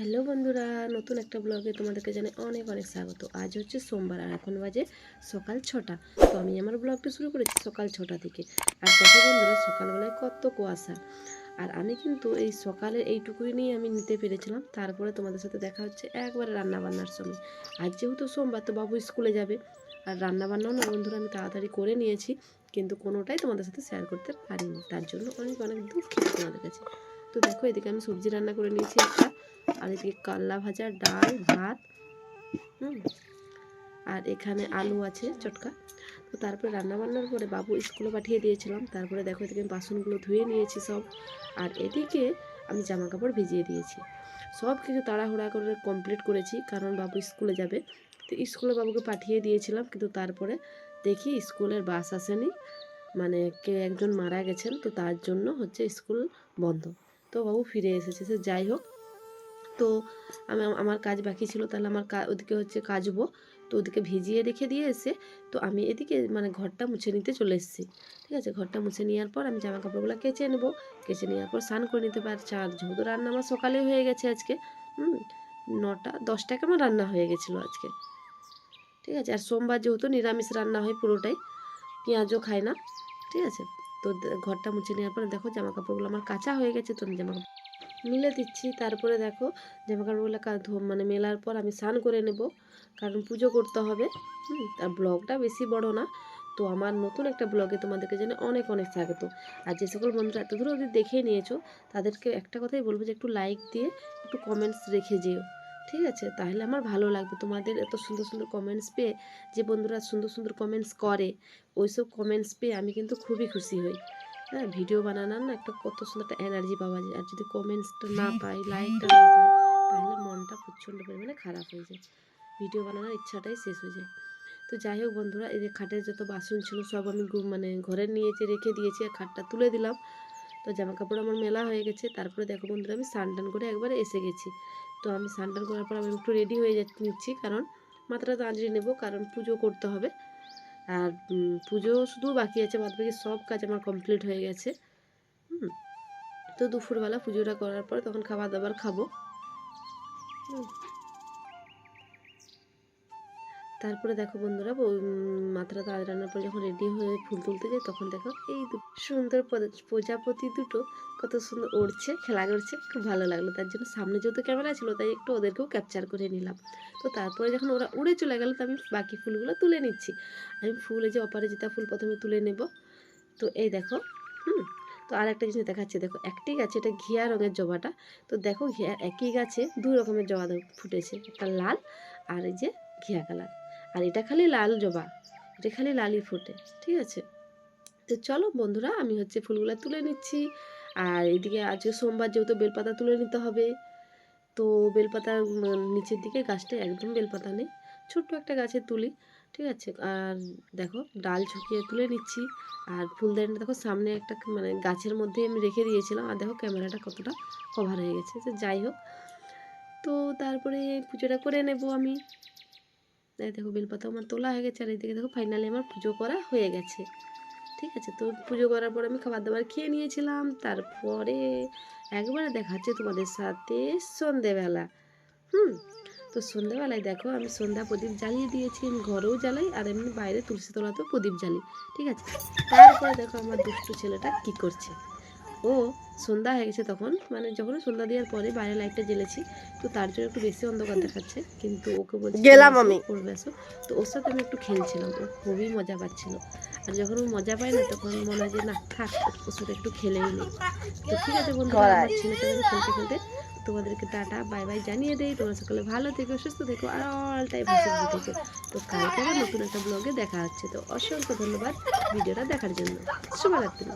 Hello বন্ধুরা, নতুন একটা ব্লগে তোমাদেরকে জানাই অনেক অনেক স্বাগত। আজ হচ্ছে সোমবার আর এখন বাজে সকাল ছটা। তো আমি আমার ব্লগটা শুরু করেছি সকাল ছটা থেকে। আর দেখো বন্ধুরা, সকালবেলায় কত কুয়াশা। আর আমি কিন্তু এই সকালে এইটুকুই নিয়ে আমি নিতে পেরেছিলাম। তারপরে তোমাদের সাথে দেখা হচ্ছে একবারে রান্নাবান্নার সময় আজ যেহেতু সোমবার, তো বাবু স্কুলে যাবে। আর রান্নাবান্নাও না বন্ধুরা, আমি তাড়াতাড়ি করে নিয়েছি। কিন্তু কোনোটাই তোমাদের সাথে শেয়ার করতে পারিনি। তার জন্য অনেক অনেক দুঃখিত তোমাদের কাছে। তো দেখো, এদিকে আমি সবজি রান্না করে নিয়েছি একটা। আর এদিকে কাল্লা ভাজা, ডাল, ভাত, হুম, আর এখানে আলু আছে চটকা। তো তারপরে রান্না বান্নার পরে বাবু স্কুলে পাঠিয়ে দিয়েছিলাম। তারপরে দেখো এদিকে বাসনগুলো ধুয়ে নিয়েছি সব। আর এদিকে আমি জামা কাপড় ভিজিয়ে দিয়েছি। সব কিছু তাড়াহুড়া করে কমপ্লিট করেছি, কারণ বাবু স্কুলে যাবে। তো স্কুলে বাবুকে পাঠিয়ে দিয়েছিলাম, কিন্তু তারপরে দেখি স্কুলের বাস আসেনি। মানে কে একজন মারা গেছেন, তো তার জন্য হচ্ছে স্কুল বন্ধ। তো বাবু ফিরে এসেছে, সে যাই হোক তো আমি আমার কাজ বাকি ছিল, তাহলে আমার ওদিকে হচ্ছে কাচবো তো ওদিকে ভিজিয়ে রেখে দিয়ে এসে, তো আমি এদিকে মানে ঘরটা মুছে নিতে চলে এসেছি। ঠিক আছে? ঘরটা মুছে নেওয়ার পর আমি জামা কাপড়গুলো কেচে নেব। কেচে নেওয়ার পর স্নান করে নিতে পারছি আর যেহেতু রান্না আমার সকালে হয়ে গেছে আজকে, হুম, নটা দশটাকে আমার রান্না হয়ে গেছিল আজকে? ঠিক আছে? আর সোমবার যেহেতু নিরামিষ রান্না হয় পুরোটাই, পেঁয়াজও খায় না। ঠিক আছে? তো ঘরটা মুছে নেওয়ার পর দেখো জামা কাপড়গুলো আমার কাঁচা হয়ে গেছে, তো আমি জামা মিলে দিচ্ছি। তারপরে দেখো জামা কাপড়গুলো ধো- মানে মেলার পর আমি স্নান করে নেব, কারণ পুজো করতে হবে। আর ব্লগটা বেশি বড় না। তো আমার নতুন একটা ব্লগে তোমাদেরকে জানে অনেক অনেক স্বাগত। আর যে সকল বন্ধুরা এত দূর অবধি দেখে নিয়েছো, তাদেরকে একটা কথাই বলব যে একটু লাইক দিয়ে একটু কমেন্টস রেখে যেও, ঠিক আছে? তাহলে আমার ভালো লাগবে। তোমাদের এত সুন্দর সুন্দর কমেন্টস পেয়ে, যে বন্ধুরা সুন্দর সুন্দর কমেন্টস করে, ওইসব কমেন্টস পেয়ে আমি কিন্তু খুবই খুশি হই। হ্যাঁ ভিডিও বানানোর না একটা কত সুন্দর একটা এনার্জি পাওয়া যায়। আর যদি কমেন্টসটা না পাই লাইকটা না পাই তাহলে মনটা প্রচণ্ড পরিমাণে খারাপ হয়ে যায়। ভিডিও বানানোর ইচ্ছাটাই শেষ হয়ে যায়। তো যাই হোক বন্ধুরা এই যে খাটের যত বাসন ছিল সব আমি মানে ঘরে নিয়েছি রেখে দিয়েছি আর খাটটা তুলে দিলাম। তো জামা কাপড় আমার মেলা হয়ে গেছে। তারপরে দেখো বন্ধুরা আমি স্নান করে একবারে এসে গেছি। তো আমি স্নান করার পর আমি একটু রেডি হয়ে যা নিচ্ছি কারণ মাথাটা তাঁজড়িয়ে নেব কারণ পুজো করতে হবে। আর পুজো শুধু বাকি আছে বাদ বাকি সব কাজ আমার কমপ্লিট হয়ে গেছে হুম, তো দুপুরবেলা পুজোটা করার পর তখন খাবার দাবার খাব হুম। তারপরে দেখো বন্ধুরা মাথাটা তাজ রান্নার পর যখন রেডি হয়ে ফুল তুলতে যাই তখন দেখো এই দু- সুন্দর প্রজাপতি দুটো কত সুন্দর উড়ছে খেলা করছে, খুব ভালো লাগল। তার জন্য সামনে যেহেতু ক্যামেরা ছিল, তাই একটু ওদেরকেও ক্যাপচার করে নিলাম। তো তারপরে যখন ওরা উড়ে চলে গেল, তো আমি বাকি ফুলগুলো তুলে নিচ্ছি। আমি ফুলে যে অপরাজিতা ফুল প্রথমে তুলে নেব। তো এই দেখো, হুম, তো আর একটা জিনিস দেখাচ্ছে। দেখো, একটি গাছে এটা ঘিয়া রঙের জবাটা। তো দেখো ঘিয়া একই গাছে দুই রকমের জবা দে- ফুটেছে, একটা লাল আর এই যে ঘিয়া কালার। আর এটা খালি লাল জবা এটা খালি লালই ফোটে ঠিক আছে? তো চলো বন্ধুরা আমি হচ্ছে ফুলগুলো তুলে নিচ্ছি। আর এদিকে আজকে সোমবার যেহেতু বেলপাতা তুলে নিতে হবে তো বেলপাতার উম, নিচের দিকে গাছটা একদম বেলপাতা নেই ছোট্ট একটা গাছে তুলি ঠিক আছে? আর দেখো ডাল ঝুঁকিয়ে তুলে নিচ্ছি। আর ফুলদানিটা দেখো সামনে একটা মানে গাছের মধ্যে আমি রেখে দিয়েছিলাম। আর দেখো ক্যামেরাটা কতটা কভার হয়ে গেছে। তো যাই হোক তো তারপরে পুজোটা করে নেব আমি। এই দেখো বেলপাতা আমার তোলা হয়ে গেছে, আর এদিকে দেখো ফাইনালি আমার পুজো করা হয়ে গেছে। ঠিক আছে, তো পুজো করার পর আমি খাবার দাবার খেয়ে নিয়েছিলাম, তারপরে একবারে দেখাচ্ছে তোমাদের সাথে সন্ধেবেলা। হুম, তো সন্ধ্যাবেলায় দেখো আমি সন্ধ্যা প্রদীপ জ্বালিয়ে দিয়েছি, আমি ঘরেও জ্বালাই, আর এমনি বাইরে তুলসী তলাতেও প্রদীপ জ্বালি। ঠিক আছে, তারপরে দেখো আমার দুষ্টু ছেলেটা কি করছে। ও সন্ধ্যা হয়ে গেছে তখন মানে যখন সন্ধ্যা দেওয়ার পরে বাইরে লাইটটা জ্বেলেছি তো তার জন্য একটু বেশি অন্ধকার দেখাচ্ছে কিন্তু ওকে বলছি গেলাম "তুমি আমি।" পড়বে আসো তো ওর সাথে আমি একটু খেলছিলাম ও খুবই মজা পাচ্ছিল। আর যখন ও মজা পায় না তখন মনে হয় যে না থাক ওর সাথে একটু খেলেই নেই তো ঠিক আছে বন্ধু আমার। ছেলের খেলতে খেলতে তোমাদেরকে টাটা বাই বাই জানিয়ে দেই। তোমরা সকলে ভালো থেকো সুস্থ থেকো আর অল টাইম হাসি থেকো তো কালকে আবার নতুন একটা ব্লগে দেখা হচ্ছে। তো অসংখ্য ধন্যবাদ ভিডিওটা দেখার জন্য। শুভরাত্রি।